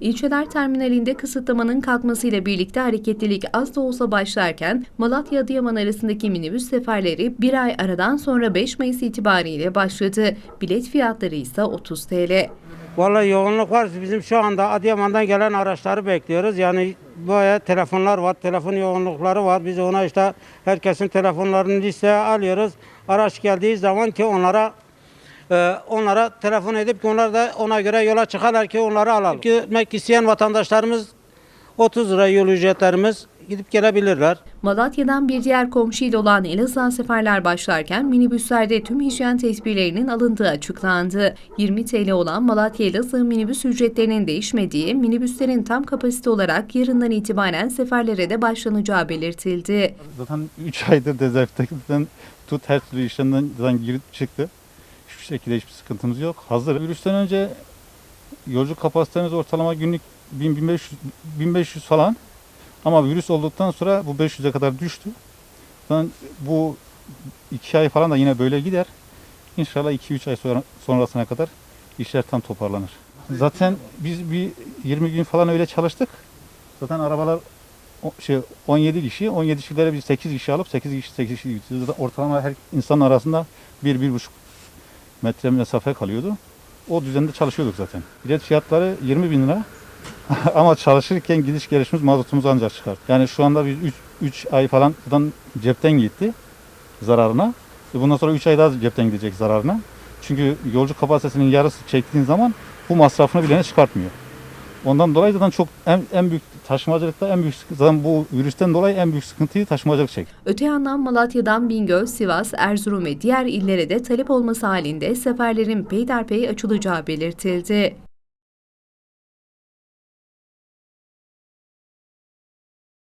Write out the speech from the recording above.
İlçeler terminalinde kısıtlamanın kalkmasıyla birlikte hareketlilik az da olsa başlarken Malatya-Adıyaman arasındaki minibüs seferleri bir ay aradan sonra 5 Mayıs itibariyle başladı. Bilet fiyatları ise 30 TL. Vallahi yoğunluk var. Bizim şu anda Adıyaman'dan gelen araçları bekliyoruz. Yani bayağı telefonlar var, telefon yoğunlukları var. Biz ona işte herkesin telefonlarını listeye alıyoruz. Araç geldiği zaman ki onlara e, onlara telefon edip ki onlar da ona göre yola çıkarlar ki onları alalım. Gitmek isteyen vatandaşlarımız 30 lira yol ücretlerimiz gidip gelebilirler. Malatya'dan bir diğer komşuyla olan Elazığ'a seferler başlarken minibüslerde tüm hijyen tedbirlerinin alındığı açıklandı. 20 TL olan Malatya-Elazığ minibüs ücretlerinin değişmediği, minibüslerin tam kapasite olarak yarından itibaren seferlere de başlanacağı belirtildi. Zaten 3 aydır dezenfektan tut her türlü işlemden zaten girip çıktı. Hiçbir şekilde hiçbir sıkıntımız yok. Hazır. Virüsten önce yolcu kapasitemiz ortalama günlük 1000-1500 1500 falan. Ama virüs olduktan sonra bu 500'e kadar düştü. Zaten bu 2 ay falan da yine böyle gider. İnşallah 2-3 ay sonra, sonrasına kadar işler tam toparlanır. Zaten biz bir 20 gün falan öyle çalıştık. Zaten arabalar şey 17 kişi, 17 kişilere biz 8 kişi alıp 8 kişi 8 kişi ortalama her insanın arasında 1-1,5 metre mesafe kalıyordu. O düzende çalışıyorduk zaten. Bilet fiyatları 20 bin lira. Ama çalışırken gidiş gelişimiz mazotumuz ancak çıkar. Yani şu anda biz 3 ay falan buradan cepten gitti zararına. E Bundan sonra 3 ay daha cepten gidecek zararına. Çünkü yolcu kapasitesinin yarısı çektiğin zaman bu masrafını bilene çıkartmıyor. Ondan dolayı zaten çok en, en büyük taşımacılıkta en büyük zaten bu virüsten dolayı en büyük sıkıntıyı taşımacılık çek. Öte yandan Malatya'dan Bingöl, Sivas, Erzurum ve diğer illere de talep olması halinde seferlerin peyderpey açılacağı belirtildi.